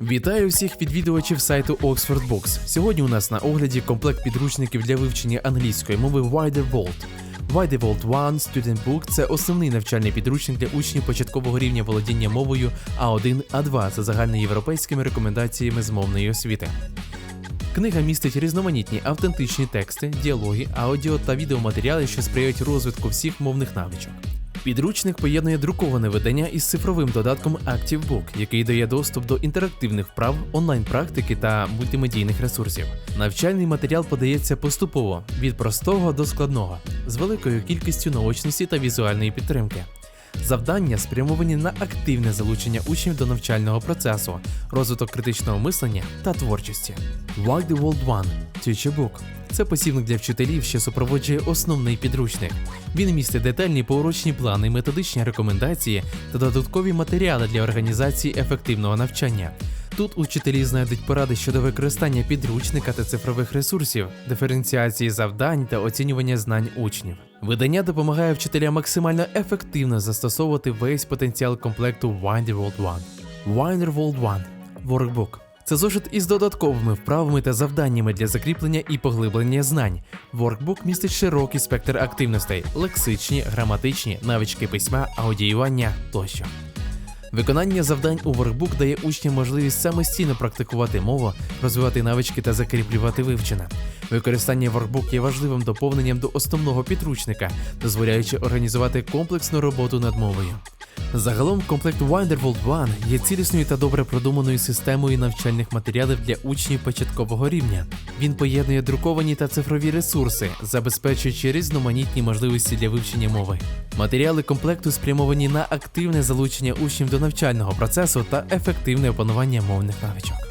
Вітаю всіх відвідувачів сайту Oxford Books. Сьогодні у нас на огляді комплект підручників для вивчення англійської мови Wider World. Wider World One Student Book – це основний навчальний підручник для учнів початкового рівня володіння мовою А1, А2 за загальноєвропейськими рекомендаціями з мовної освіти. Книга містить різноманітні автентичні тексти, діалоги, аудіо та відеоматеріали, що сприяють розвитку всіх мовних навичок. Підручник поєднує друковане видання із цифровим додатком ActiveBook, який дає доступ до інтерактивних вправ, онлайн-практики та мультимедійних ресурсів. Навчальний матеріал подається поступово від простого до складного, з великою кількістю наочності та візуальної підтримки. Завдання спрямовані на активне залучення учнів до навчального процесу, розвиток критичного мислення та творчості. Why the World One Book – це посібник для вчителів, що супроводжує основний підручник. Він містить детальні поурочні плани, методичні рекомендації та додаткові матеріали для організації ефективного навчання. Тут учителі знайдуть поради щодо використання підручника та цифрових ресурсів, диференціації завдань та оцінювання знань учнів. Видання допомагає вчителям максимально ефективно застосовувати весь потенціал комплекту Winder World 1. Winder World 1 Workbook це зошит із додатковими вправами та завданнями для закріплення і поглиблення знань. Workbook містить широкий спектр активностей: лексичні, граматичні, навички письма, аудіювання тощо. Виконання завдань у воркбук дає учням можливість самостійно практикувати мову, розвивати навички та закріплювати вивчене. Використання воркбук є важливим доповненням до основного підручника, дозволяючи організувати комплексну роботу над мовою. Загалом комплект Wonderful One є цілісною та добре продуманою системою навчальних матеріалів для учнів початкового рівня. Він поєднує друковані та цифрові ресурси, забезпечуючи різноманітні можливості для вивчення мови. Матеріали комплекту спрямовані на активне залучення учнів до навчального процесу та ефективне опанування мовних навичок.